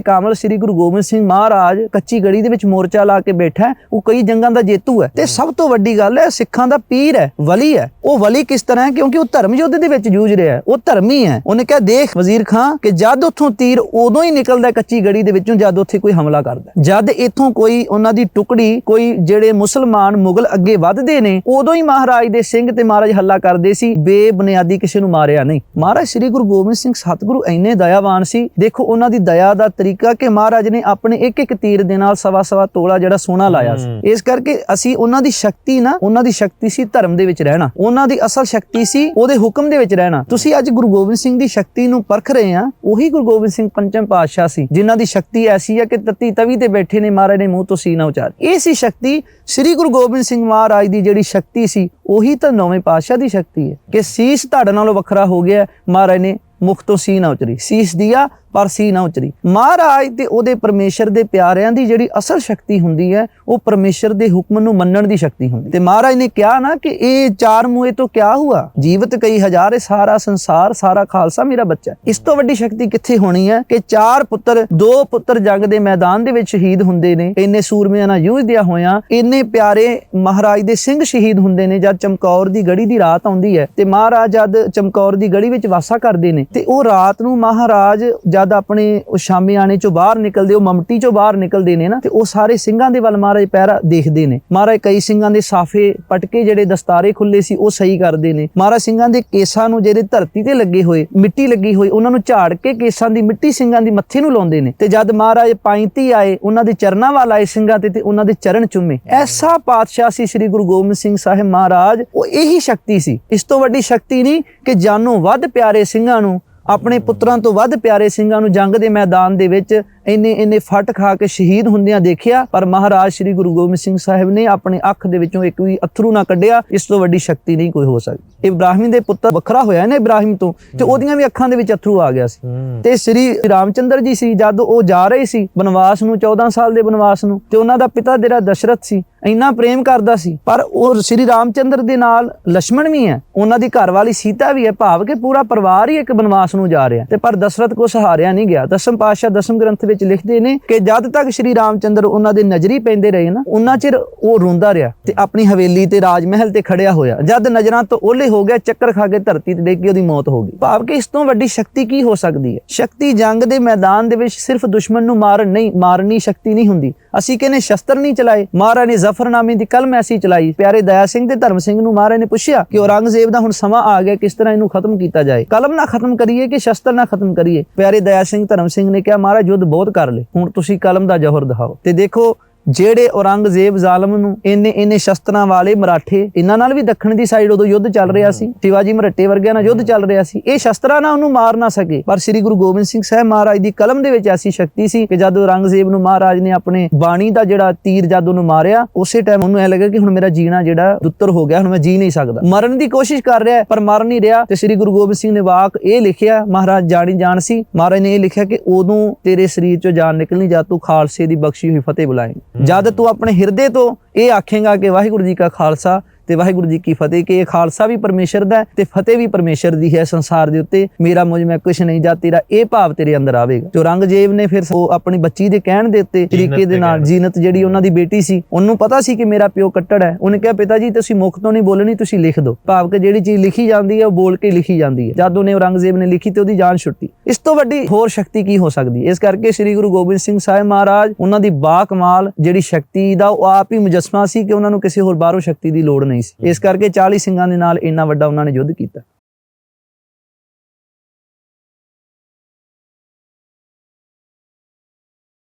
ਕਾਮਲ ਸ੍ਰੀ ਗੁਰੂ ਗੋਬਿੰਦ ਸਿੰਘ ਮਹਾਰਾਜ ਕੱਚੀ ਗੜੀ ਦੇ ਵਿੱਚ ਮੋਰਚਾ ਲਾ ਕੇ ਬੈਠਾ ਉਹ ਕਈ ਜੰਗਾਂ ਦਾ ਜੇਤੂ ਹੈ। ਤੇ ਸਭ ਤੋਂ ਵੱਡੀ ਗੱਲ ਹੈ, ਸਿੱਖਾਂ ਦਾ ਪੀਰ ਹੈ, ਵਲੀ ਹੈ। ਉਹ ਵਲੀ ਕਿਸ ਤਰ੍ਹਾਂ ਹੈ? ਕਿਉਂਕਿ ਉਹ ਧਰਮ ਯੁੱਧ ਦੇ ਵਿੱਚ ਜੂਝ ਰਿਹਾ ਹੈ। ਉਹ ਧਰਮੀ ਹੈ। ਉਹਨੇ ਕਿਹਾ, ਦੇਖ ਵਜ਼ੀਰ ਖਾਨ, ਕਿ ਜਦ ਉੱਥੋਂ ਤੀਰ ਉਦੋਂ ਹੀ ਨਿਕਲਦਾ ਕੱਚੀ ਗੜੀ ਦੇ ਵਿੱਚੋਂ ਜਦ ਉੱਥੇ ਕੋਈ ਹਮਲਾ ਕਰਦਾ। ਜਦ ਇੱਥੋਂ ਕੋਈ ਉਹਨਾਂ ਦੀ ਟੁਕੜੀ ਕੋਈ ਜਿਹੜੇ ਮੁਸਲਮਾਨ ਮੁਗਲ ਅੱਗੇ ਵੱਧਦੇ ਨੇ ਉਦੋਂ ਹੀ ਮਹਾਰਾਜ ਦੇ ਸਿੰਘ ਤੇ ਮਹਾਰਾਜ ਹੱਲਾ ਕਰਦੇ ਸੀ ਬੇਬੁਨਿਆਦੀ ਕਿਸੇ ਨੂੰ ਮਾਰਿਆ ਨਹੀਂ ਮਹਾਰਾਜ ਸ੍ਰੀ ਗੁਰੂ ਗੋਬਿੰਦ ਸਿੰਘ ਸਤਿਗੁਰੂ ਇੰਨੇ ਦਇਆਵਾਨ ਸੀ ਦੇਖੋ ਉਹਨਾਂ ਦੀ ਦਇਆ ਦਾ ਤਰੀਕਾ ਕਿ ਮਹਾਰਾਜ ਨੇ ਆਪਣੇ ਇੱਕ ਇੱਕ ਤੀਰ ਦੇ ਨਾਲ ਸਵਾ ਸਵਾ ਤੋਲਾ ਜਿਹੜਾ ਸੋਨਾ ਲਾਇਆ ਸੀ। ਇਸ ਕਰਕੇ ਅਸੀਂ ਉਹਨਾਂ ਦੀ ਸ਼ਕਤੀ ਨਾ ਉਹਨਾਂ ਦੀ ਸ਼ਕਤੀ ਸੀ ਧਰਮ ਦੇ ਵਿੱਚ ਰਹਿਣਾ ਉਹਨਾਂ ਦੀ ਅਸਲ ਸ਼ਕਤੀ ਸੀ ਉਹਦੇ ਹੁਕਮ ਦੇ ਵਿੱਚ ਰਹਿਣਾ ਤੁਸੀਂ ਅੱਜ ਗੁਰੂ ਗੋਬਿੰਦ ਸਿੰਘ ਦੀ ਸ਼ਕਤੀ ਨੂੰ ਪਰਖ ਰਹੇ ਆ ਉਹੀ ਗੁਰੂ ਗੋਬਿੰਦ ਸਿੰਘ ਪੰਚਮ ਪਾਤਸ਼ਾਹ ਸੀ, ਜਿਨ੍ਹਾਂ ਦੀ ਸ਼ਕਤੀ ਐਸੀ ਹੈ ਕਿ ਤਤੀ ਤਵੀ ਤੇ ਬੈਠੇ ਨੇ ਮਹਾਰਾਜ ਨੇ ਮੂੰਹ ਤੋਂ ਸੀਨਾ ਉਚਾਰ। ਇਹ ਸੀ ਸ਼ਕਤੀ ਸ੍ਰੀ ਗੁਰੂ ਗੋਬਿੰਦ ਸਿੰਘ ਮਹਾਰਾਜ ਦੀ ਜਿਹੜੀ ਸ਼ਕਤੀ ਸੀ, ਉਹੀ ਤਾਂ ਨੌਵੇਂ ਪਾਤਸ਼ਾਹ ਦੀ ਸ਼ਕਤੀ ਹੈ। ਕਿ ਸੀਸ ਧੜ ਨਾਲੋਂ ਵੱਖਰਾ ਹੋ ਗਿਆ, ਮਹਾਰਾਜ ਨੇ ਮੁਖ ਤੋਂ ਸੀ ਨਾ ਉਚਰੀ, ਸੀਸ ਦਿਆ ਪਰ ਸੀ ਨਾ ਉਚਰੀ। ਮਹਾਰਾਜ ਤੇ ਉਹਦੇ ਪਰਮੇਸ਼ਰ ਦੇ ਪਿਆਰਿਆਂ ਦੀ ਜਿਹੜੀ ਅਸਲ ਸ਼ਕਤੀ ਹੁੰਦੀ ਹੈ, ਉਹ ਪਰਮੇਸ਼ਰ ਦੇ ਹੁਕਮ ਨੂੰ ਮੰਨਣ ਦੀ ਸ਼ਕਤੀ ਹੁੰਦੀ ਤੇ ਮਹਾਰਾਜ ਨੇ ਕਿਹਾ ਨਾ ਕਿ ਇਹ ਚਾਰ ਮੂਏ ਤੋਂ ਕਿਆ ਹੁਆ? ਜੀਵਤ ਕਈ ਹਜ਼ਾਰ ਸਾਰਾ ਸੰਸਾਰ, ਸਾਰਾ ਖਾਲਸਾ ਮੇਰਾ ਬੱਚਾ ਇਸ ਤੋਂ ਵੱਡੀ ਸ਼ਕਤੀ ਕਿੱਥੇ ਹੋਣੀ ਹੈ ਕਿ ਚਾਰ ਪੁੱਤਰ, ਦੋ ਪੁੱਤਰ ਜੰਗ ਦੇ ਮੈਦਾਨ ਦੇ ਵਿੱਚ ਸ਼ਹੀਦ ਹੁੰਦੇ ਨੇ, ਇੰਨੇ ਸੂਰਮਿਆਂ ਨਾਲ ਜੂਝਦਿਆਂ ਹੋਇਆ, ਇੰਨੇ ਪਿਆਰੇ ਮਹਾਰਾਜ ਦੇ ਸਿੰਘ ਸ਼ਹੀਦ ਹੁੰਦੇ ਨੇ, ਜਦ ਚਮਕੌਰ ਦੀ ਗੜੀ ਦੀ ਰਾਤ ਆਉਂਦੀ ਹੈ, ਤੇ ਮਹਾਰਾਜ ਜਦ ਚਮਕੌਰ ਦੀ ਗੜੀ ਵਿੱਚ ਵਾਸਾ ਕਰਦੇ ਨੇ ਤੇ ਉਹ ਰਾਤ ਨੂੰ ਮਹਾਰਾਜ ਜਦ ਆਪਣੇ ਉਹ ਸ਼ਾਮਿਆਣੇ ਚੋਂ ਬਾਹਰ ਨਿਕਲਦੇ, ਉਹ ਮਮਟੀ ਚੋਂ ਬਾਹਰ ਨਿਕਲਦੇ ਨੇ ਨਾ, ਤੇ ਉਹ ਸਾਰੇ ਸਿੰਘਾਂ ਦੇ ਵੱਲ ਮਹਾਰਾਜ ਪਹਿਰਾ ਦੇਖਦੇ ਨੇ। ਮਹਾਰਾਜ ਕਈ ਸਿੰਘਾਂ ਦੇ ਸਾਫੇ ਪਟਕੇ ਜਿਹੜੇ ਦਸਤਾਰੇ ਖੁੱਲੇ ਸੀ, ਉਹ ਸਹੀ ਕਰਦੇ ਨੇ। ਮਹਾਰਾਜ ਸਿੰਘਾਂ ਦੇ ਕੇਸਾਂ ਨੂੰ ਜਿਹੜੇ ਧਰਤੀ ਤੇ ਲੱਗੇ ਹੋਏ, ਮਿੱਟੀ ਲੱਗੀ ਹੋਈ, ਉਹਨਾਂ ਨੂੰ ਝਾੜ ਕੇ ਕੇਸਾਂ ਦੀ ਮਿੱਟੀ ਸਿੰਘਾਂ ਦੀ ਮੱਥੇ ਨੂੰ ਲਾਉਂਦੇ ਨੇ। ਤੇ ਜਦ ਮਹਾਰਾਜ ਪਾਇੰਤੀ ਆਏ, ਉਹਨਾਂ ਦੇ ਚਰਨਾਂ ਵੱਲ ਆਏ ਸਿੰਘਾਂ ਤੇ ਤੇ ਉਹਨਾਂ ਦੇ ਚਰਨ ਚੁੰਮੇ। ਐਸਾ ਪਾਤਸ਼ਾਹ ਸੀ ਸ੍ਰੀ ਗੁਰੂ ਗੋਬਿੰਦ ਸਿੰਘ ਸਾਹਿਬ ਮਹਾਰਾਜ, ਉਹ ਇਹੀ ਸ਼ਕਤੀ ਸੀ। ਇਸ ਤੋਂ ਵੱਡੀ ਸ਼ਕਤੀ ਨਹੀਂ ਕਿ ਜਾਨੋਂ ਵੱਧ ਪਿਆਰੇ ਸਿੰਘਾਂ ਨੂੰ ਆਪਣੇ ਪੁੱਤਰਾਂ ਤੋਂ ਵੱਧ ਪਿਆਰੇ ਸਿੰਘਾਂ ਨੂੰ ਜੰਗ ਦੇ ਮੈਦਾਨ ਦੇ ਵਿੱਚ ਇੰਨੇ ਇੰਨੇ ਫਟ ਖਾ ਕੇ ਸ਼ਹੀਦ ਹੁੰਦਿਆਂ ਦੇਖਿਆ ਪਰ ਮਹਾਰਾਜ ਸ੍ਰੀ ਗੁਰੂ ਗੋਬਿੰਦ ਸਿੰਘ ਸਾਹਿਬ ਨੇ ਆਪਣੇ ਅੱਖ ਦੇ ਵਿੱਚੋਂ ਇੱਕ ਵੀ ਅਥਰੂ ਨਾ ਕੱਢਿਆ ਇਸ ਤੋਂ ਵੱਡੀ ਸ਼ਕਤੀ ਨਹੀਂ ਕੋਈ ਹੋ ਸਕਦੀ। ਇਬਰਾਹਿਮ ਦੇ ਪੁੱਤਰ ਵੱਖਰਾ ਹੋਇਆ ਨਾ ਇਬਰਾਹਿਮ ਤੋਂ ਤੇ ਉਹਦੀਆਂ ਵੀ ਅੱਖਾਂ ਦੇ ਵਿੱਚ ਅਥਰੂ ਆ ਗਿਆ ਸੀ। ਤੇ ਸ੍ਰੀ ਰਾਮਚੰਦਰ ਜੀ ਸੀ ਜਦ ਉਹ ਜਾ ਰਹੇ ਸੀ ਬਨਵਾਸ ਨੂੰ 14 ਸਾਲ ਦੇ ਬਨਵਾਸ ਨੂੰ ਤੇ ਉਹਨਾਂ ਦਾ ਪਿਤਾ ਜਿਹੜਾ ਦਸ਼ਰਥ ਸੀ ਇੰਨਾ ਪ੍ਰੇਮ ਕਰਦਾ ਸੀ। ਪਰ ਉਹ ਸ੍ਰੀ ਰਾਮਚੰਦਰ ਦੇ ਨਾਲ ਲక్ష్మణ ਵੀ ਹੈ ਉਹਨਾਂ ਦੀ ਘਰ ਵਾਲੀ ਸੀਤਾ ਵੀ ਹੈ ਭਾਵ ਕਿ ਪੂਰਾ ਪਰਿਵਾਰ ਹੀ ਇੱਕ ਬਨਵਾਸ ਨੂੰ ਜਾ ਰਿਹਾ। ਤੇ ਪਰ ਦਸ਼ਰਥ ਕੋ ਸਹਾਰਿਆ ਨਹੀਂ ਗਿਆ। ਦਸਮ ਪਾਸ਼ਾ ਦਸਮ ਗ੍ਰੰਥ ਵਿੱਚ ਲਿਖਦੇ ਨੇ ਕਿ ਜਦ ਤੱਕ ਸ੍ਰੀ ਰਾਮਚੰਦਰ ਉਹਨਾਂ ਦੇ ਨਜ਼ਰੀ ਪੈਂਦੇ ਰਹੇ ਨਾ, ਉਹਨਾਂ ਚਿਰ ਉਹ ਰੋਂਦਾ ਰਿਹਾ ਤੇ ਆਪਣੀ ਹਵੇਲੀ ਤੇ ਰਾਜ ਮਹਿਲ ਤੇ ਖੜਿਆ ਹੋਇਆ। ਜਦ ਨਜ਼ਰਾਂ ਤੋਂ ਓਲੇ ਹੋ ਗਿਆ, ਚੱਕਰ ਖਾ ਕੇ ਧਰਤੀ ਤੇ ਡਿੱਗ ਕੇ ਉਹਦੀ ਮੌਤ ਹੋ ਗਈ। ਭਾਵ ਕਿ ਇਸ ਤੋਂ ਵੱਡੀ ਸ਼ਕਤੀ ਕੀ ਹੋ ਸਕਦੀ ਹੈ? ਸ਼ਕਤੀ ਜੰਗ ਦੇ ਮੈਦਾਨ ਦੇ ਵਿੱਚ ਸਿਰਫ ਦੁਸ਼ਮਣ ਨੂੰ ਮਾਰਨ ਨਹੀਂ, ਮਾਰਨੀ ਸ਼ਕਤੀ ਨਹੀਂ ਹੁੰਦੀ। ਅਸੀਂ ਕਹਿੰਦੇ ਸ਼ਸਤਰ ਨਹੀਂ ਚਲਾਏ। ਮਹਾਰਾਜ ਨੇ ਜ਼ਫਰਨਾਮੇ ਦੀ ਕਲਮ ਐਸੀ ਚਲਾਈ। ਪਿਆਰੇ ਦਇਆ ਸਿੰਘ ਤੇ ਧਰਮ ਸਿੰਘ ਨੂੰ ਮਹਾਰਾਜ ਨੇ ਪੁੱਛਿਆ ਕਿ ਔਰੰਗਜ਼ੇਬ ਦਾ ਹੁਣ ਸਮਾਂ ਆ ਗਿਆ, ਕਿਸ ਤਰ੍ਹਾਂ ਇਹਨੂੰ ਖਤਮ ਕੀਤਾ ਜਾਏ? ਕਲਮ ਨਾ ਖਤਮ ਕਰੀਏ ਕਿ ਸ਼ਸਤਰ ਨਾ ਖਤਮ ਕਰੀਏ? ਪਿਆਰੇ ਦਇਆ ਸਿੰਘ, ਧਰਮ ਸਿੰਘ ਨੇ ਕਿਹਾ, ਮਹਾਰਾਜ ਯੁੱਧ ਬਹੁਤ ਕਰ ਲਏ। ਹੁਣ ਤੁਸੀਂ ਕਲਮ ਦਾ ਜੋਹਰ ਦਿਖਾਓ। ਤੇ ਦੇਖੋ ਜਿਹੜੇ ਔਰੰਗਜ਼ੇਬ ਜ਼ਾਲਮ ਨੂੰ ਇੰਨੇ ਇੰਨੇ ਸ਼ਸਤਰਾਂ ਵਾਲੇ ਮਰਾਠੇ ਇਹਨਾਂ ਨਾਲ ਵੀ ਦੱਖਣ ਦੀ ਸਾਈਡ ਉਦੋਂ ਯੁੱਧ ਚੱਲ ਰਿਹਾ ਸੀ ਸ਼ਿਵਾਜੀ ਮਰੱਟੇ ਵਰਗਿਆਂ ਨਾਲ ਯੁੱਧ ਚੱਲ ਰਿਹਾ ਸੀ। ਇਹ ਸ਼ਸਤਰਾਂ ਨਾਲ ਉਹਨੂੰ ਮਾਰ ਨਾ ਸਕੇ। ਪਰ ਸ੍ਰੀ ਗੁਰੂ ਗੋਬਿੰਦ ਸਿੰਘ ਸਾਹਿਬ ਮਹਾਰਾਜ ਦੀ ਕਲਮ ਦੇ ਵਿੱਚ ਐਸੀ ਸ਼ਕਤੀ ਸੀ ਕਿ ਜਦ ਔਰੰਗਜ਼ੇਬ ਨੂੰ ਮਹਾਰਾਜ ਨੇ ਆਪਣੇ ਬਾਣੀ ਦਾ ਜਿਹੜਾ ਤੀਰ ਜਦ ਉਹਨੂੰ ਮਾਰਿਆ ਉਸੇ ਟਾਈਮ ਉਹਨੂੰ ਐ ਲੱਗਾ ਕਿ ਹੁਣ ਮੇਰਾ ਜੀਣਾ ਜਿਹੜਾ ਦੁੱਤਰ ਹੋ ਗਿਆ ਹੁਣ ਮੈਂ ਜੀ ਨਹੀਂ ਸਕਦਾ। ਮਰਨ ਦੀ ਕੋਸ਼ਿਸ਼ ਕਰ ਰਿਹਾ ਪਰ ਮਰ ਨਹੀਂ ਰਿਹਾ ਤੇ ਸ੍ਰੀ ਗੁਰੂ ਗੋਬਿੰਦ ਸਿੰਘ ਨੇ ਵਾਕ ਇਹ ਲਿਖਿਆ ਮਹਾਰਾਜ ਜਾਣੀ ਜਾਣ ਸੀ। ਮਹਾਰਾਜ ਨੇ ਇਹ ਲਿਖਿਆ ਕਿ ਉਦੋਂ ਤੇਰੇ ਸਰੀਰ ਚੋਂ ਜਾਨ ਨਿਕਲਣੀ ਜਦ ਤੂੰ ਖਾਲਸੇ ਦੀ ਬਖਸ਼ੀ ਹੋਈ ਫਤਿਹ ਬੁਲਾਏ ਜਦ ਤੂੰ ਆਪਣੇ ਹਿਰਦੇ ਤੋਂ ਇਹ ਆਖੇਗਾ ਕਿ ਵਾਹਿਗੁਰੂ ਜੀ ਕਾ ਖਾਲਸਾ ਤੇ ਵਾਹਿਗੁਰੂ ਜੀ ਕੀ ਫਤਿਹ ਕਿ ਇਹ ਖਾਲਸਾ ਵੀ ਪਰਮੇਸ਼ਰ ਦਾ ਤੇ ਫਤਿਹ ਵੀ ਪਰਮੇਸ਼ਰ ਦੀ ਹੈ ਸੰਸਾਰ ਦੇ ਉੱਤੇ। ਮੇਰਾ ਮੁਝ ਮੈਂ ਕੁਛ ਨਹੀਂ ਜਾ ਤੇਰਾ ਇਹ ਭਾਵ ਤੇਰੇ ਅੰਦਰ ਆਵੇਗਾ। ਤੇ ਔਰੰਗਜ਼ੇਬ ਨੇ ਫਿਰ ਉਹ ਆਪਣੀ ਬੱਚੀ ਦੇ ਕਹਿਣ ਦੇ ਉੱਤੇ ਤਰੀਕੇ ਦੇ ਨਾਲ ਜੀਨਤ ਜਿਹੜੀ ਉਹਨਾਂ ਦੀ ਬੇਟੀ ਸੀ ਉਹਨੂੰ ਪਤਾ ਸੀ ਕਿ ਮੇਰਾ ਪਿਓ ਕੱਟੜ ਹੈ। ਉਹਨੇ ਕਿਹਾ ਪਿਤਾ ਜੀ ਤੁਸੀਂ ਮੁਖ ਤੋਂ ਨਹੀਂ ਬੋਲਣੀ ਤੁਸੀਂ ਲਿਖ ਦਿਓ। ਭਾਵ ਕਿ ਜਿਹੜੀ ਚੀਜ਼ ਲਿਖੀ ਜਾਂਦੀ ਹੈ ਉਹ ਬੋਲ ਕੇ ਲਿਖੀ ਜਾਂਦੀ ਹੈ। ਜਦ ਉਹਨੇ ਔਰੰਗਜ਼ੇਬ ਨੇ ਲਿਖੀ ਤੇ ਉਹਦੀ ਜਾਨ ਛੁੱਟੀ। ਇਸ ਤੋਂ ਵੱਡੀ ਹੋਰ ਸ਼ਕਤੀ ਕੀ ਹੋ ਸਕਦੀ ਹੈ? ਇਸ ਕਰਕੇ ਸ੍ਰੀ ਗੁਰੂ ਗੋਬਿੰਦ ਸਿੰਘ ਸਾਹਿਬ ਮਹਾਰਾਜ ਉਹਨਾਂ ਦੀ ਬਾ ਕਮਾਲ ਜਿਹੜੀ ਸ਼ਕਤੀ ਦਾ ਉਹ ਆਪ ਹੀ ਮੁਜੱਸਮਾ ਸੀ ਕਿ ਉਹਨਾਂ ਨੂੰ ਕਿਸੇ ਹੋਰ ਬਾਹਰੋਂ ਸ਼ਕਤੀ ਦੀ ਲੋੜ ਨਹੀਂ ਸੀ। ਇਸ ਕਰਕੇ 40 ਸਿੰਘਾਂ ਦੇ ਨਾਲ ਇੰਨਾ ਵੱਡਾ ਉਹਨਾਂ ਨੇ ਯੁੱਧ ਕੀਤਾ।